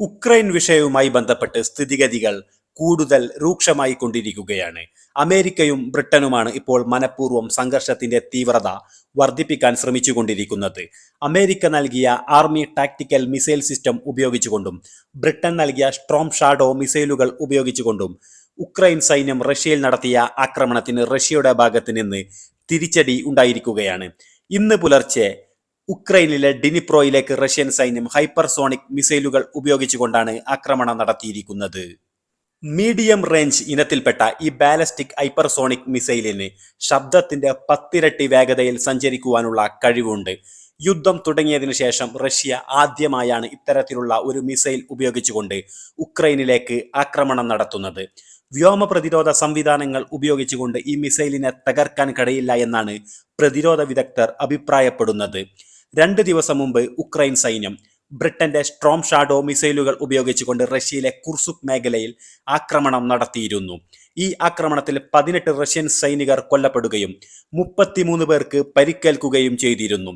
Ukraine വിഷയവുമായി ബന്ധപ്പെട്ട് സ്ഥിതിഗതികൾ കൂടുതൽ രൂക്ഷമായി കൊണ്ടിരിക്കുകയാണ് അമേരിക്കയും ബ്രിട്ടനുമാണ് ഇപ്പോൾ മനഃപൂർവം സംഘർഷത്തിന്റെ തീവ്രത വർദ്ധിപ്പിക്കാൻ ശ്രമിച്ചുകൊണ്ടിരിക്കുന്നത്. അമേരിക്ക നൽകിയ ആർമി ടാക്ടിക്കൽ മിസൈൽ സിസ്റ്റം ഉപയോഗിച്ചുകൊണ്ടും ബ്രിട്ടൻ നൽകിയ സ്ട്രോം ഷാഡോ മിസൈലുകൾ ഉപയോഗിച്ചുകൊണ്ടും ഉക്രൈൻ സൈന്യം റഷ്യയിൽ നടത്തിയ ആക്രമണത്തിന് റഷ്യയുടെ ഭാഗത്ത് നിന്ന് തിരിച്ചടി ഉണ്ടായിരിക്കുകയാണ്. ഇന്ന് പുലർച്ചെ ഉക്രൈനിലെ ഡിനിപ്രോയിലേക്ക് റഷ്യൻ സൈന്യം ഹൈപ്പർസോണിക് മിസൈലുകൾ ഉപയോഗിച്ചുകൊണ്ടാണ് ആക്രമണം നടത്തിയിരിക്കുന്നത്. മീഡിയം റേഞ്ച് ഇനത്തിൽപ്പെട്ട ഈ ബാലസ്റ്റിക് ഹൈപ്പർസോണിക് മിസൈലിന് ശബ്ദത്തിന്റെ പത്തിരട്ടി വേഗതയിൽ സഞ്ചരിക്കുവാനുള്ള കഴിവുണ്ട്. യുദ്ധം തുടങ്ങിയതിനു ശേഷം റഷ്യ ആദ്യമായാണ് ഇത്തരത്തിലുള്ള ഒരു മിസൈൽ ഉപയോഗിച്ചുകൊണ്ട് ഉക്രൈനിലേക്ക് ആക്രമണം നടത്തുന്നത്. വ്യോമ പ്രതിരോധ സംവിധാനങ്ങൾ ഉപയോഗിച്ചുകൊണ്ട് ഈ മിസൈലിനെ തകർക്കാൻ കഴിയില്ല എന്നാണ് പ്രതിരോധ വിദഗ്ധർ അഭിപ്രായപ്പെടുന്നത്. രണ്ട് ദിവസം മുമ്പ് ഉക്രൈൻ സൈന്യം ബ്രിട്ടന്റെ സ്ട്രോം ഷാഡോ മിസൈലുകൾ ഉപയോഗിച്ചുകൊണ്ട് റഷ്യയിലെ കുർസുക് മേഖലയിൽ ആക്രമണം നടത്തിയിരുന്നു. ഈ ആക്രമണത്തിൽ പതിനെട്ട് റഷ്യൻ സൈനികർ കൊല്ലപ്പെടുകയും മുപ്പത്തിമൂന്ന് പേർക്ക് പരിക്കേൽക്കുകയും ചെയ്തിരുന്നു.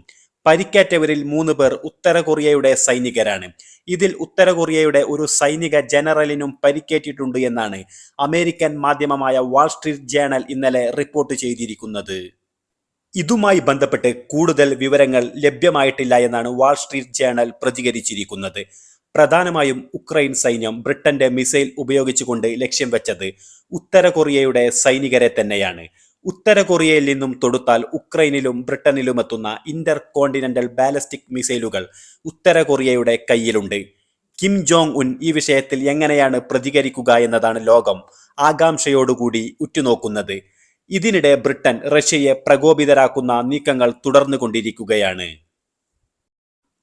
പരിക്കേറ്റവരിൽ മൂന്ന് പേർ ഉത്തര കൊറിയയുടെ സൈനികരാണ്. ഇതിൽ ഉത്തര കൊറിയയുടെ ഒരു സൈനിക ജനറലിനും പരിക്കേറ്റിട്ടുണ്ട് എന്നാണ് അമേരിക്കൻ മാധ്യമമായ വാൾസ്ട്രീറ്റ് ജേണൽ ഇന്നലെ റിപ്പോർട്ട് ചെയ്തിരിക്കുന്നത്. ഇതുമായി ബന്ധപ്പെട്ട് കൂടുതൽ വിവരങ്ങൾ ലഭ്യമായിട്ടില്ല എന്നാണ് വാൾ സ്ട്രീറ്റ് ജേണൽ പ്രതികരിച്ചിരിക്കുന്നത്. പ്രധാനമായും ഉക്രൈൻ സൈന്യം ബ്രിട്ടന്റെ മിസൈൽ ഉപയോഗിച്ചുകൊണ്ട് ലക്ഷ്യം വെച്ചത് ഉത്തര കൊറിയയുടെ സൈനികരെ തന്നെയാണ്. ഉത്തര കൊറിയയിൽ നിന്നും തൊടുത്താൽ ഉക്രൈനിലും ബ്രിട്ടനിലും എത്തുന്ന ഇന്റർ കോണ്ടിനെന്റൽ ബാലസ്റ്റിക് മിസൈലുകൾ ഉത്തര കൊറിയയുടെ കയ്യിലുണ്ട്. കിം ജോങ് ഉൻ ഈ വിഷയത്തിൽ എങ്ങനെയാണ് പ്രതികരിക്കുക എന്നതാണ് ലോകം ആകാംക്ഷയോടുകൂടി ഉറ്റുനോക്കുന്നത്. ഇതിനിടെ ബ്രിട്ടൻ റഷ്യയെ പ്രകോപിതരാക്കുന്ന നീക്കങ്ങൾ തുടർന്നുകൊണ്ടിരിക്കുകയാണ്.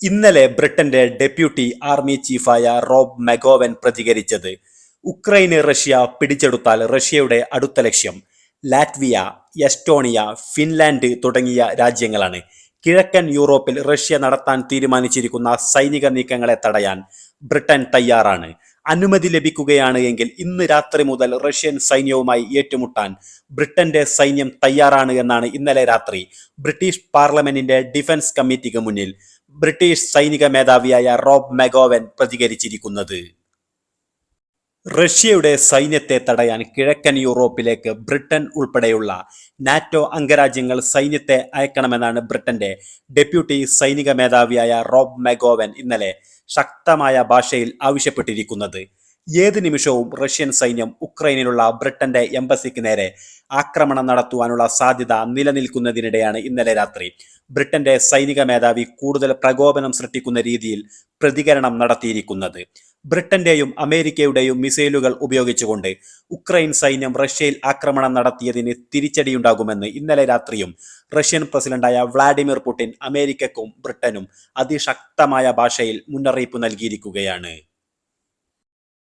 ഇന്നലെ ബ്രിട്ടന്റെ ഡെപ്യൂട്ടി ആർമി ചീഫായ റോബ് മെഗോവൻ പ്രതികരിച്ചത് ഉക്രൈന് റഷ്യ പിടിച്ചെടുത്താൽ റഷ്യയുടെ അടുത്ത ലക്ഷ്യം ലാറ്റ്വിയ എസ്റ്റോണിയ ഫിൻലാൻഡ് തുടങ്ങിയ രാജ്യങ്ങളാണ്. കിഴക്കൻ യൂറോപ്പിൽ റഷ്യ നടത്താൻ തീരുമാനിച്ചിരിക്കുന്ന സൈനിക നീക്കങ്ങളെ തടയാൻ ബ്രിട്ടൻ തയ്യാറാണ്. അനുമതി ലഭിക്കുകയാണ് എങ്കിൽ ഇന്ന് രാത്രി മുതൽ റഷ്യൻ സൈന്യവുമായി ഏറ്റുമുട്ടാൻ ബ്രിട്ടന്റെ സൈന്യം തയ്യാറാണ് എന്നാണ് ഇന്നലെ രാത്രി ബ്രിട്ടീഷ് പാർലമെന്റിന്റെ ഡിഫൻസ് കമ്മിറ്റിക്ക് മുന്നിൽ ബ്രിട്ടീഷ് സൈനിക മേധാവിയായ റോബ് മെഗോവൻ പ്രതികരിച്ചിരിക്കുന്നത്. റഷ്യയുടെ സൈന്യത്തെ തടയാൻ കിഴക്കൻ യൂറോപ്പിലേക്ക് ബ്രിട്ടൻ ഉൾപ്പെടെയുള്ള നാറ്റോ അംഗരാജ്യങ്ങൾ സൈന്യത്തെ അയക്കണമെന്നാണ് ബ്രിട്ടന്റെ ഡെപ്യൂട്ടി സൈനിക മേധാവിയായ റോബ് മെഗോവൻ ഇന്നലെ ശക്തമായ ഭാഷയിൽ ആവശ്യപ്പെട്ടിരിക്കുന്നത്. ഏത് നിമിഷവും റഷ്യൻ സൈന്യം ഉക്രൈനിലുള്ള ബ്രിട്ടന്റെ എംബസിക്ക് നേരെ ആക്രമണം നടത്തുവാനുള്ള സാധ്യത നിലനിൽക്കുന്നതിനിടെയാണ് ഇന്നലെ രാത്രി. ബ്രിട്ടന്റെ സൈനിക മേധാവി കൂടുതൽ പ്രകോപനം സൃഷ്ടിക്കുന്ന രീതിയിൽ പ്രതികരണം നടത്തിയിരിക്കുന്നത്. ബ്രിട്ടന്റെയും അമേരിക്കയുടെയും മിസൈലുകൾ ഉപയോഗിച്ചുകൊണ്ട് ഉക്രൈൻ സൈന്യം റഷ്യയിൽ ആക്രമണം നടത്തിയതിന് തിരിച്ചടിയുണ്ടാകുമെന്ന് ഇന്നലെ രാത്രിയും റഷ്യൻ പ്രസിഡന്റായ വ്ളാഡിമിർ പുടിൻ അമേരിക്കക്കും ബ്രിട്ടനും അതിശക്തമായ ഭാഷയിൽ മുന്നറിയിപ്പ് നൽകിയിരിക്കുകയാണ്.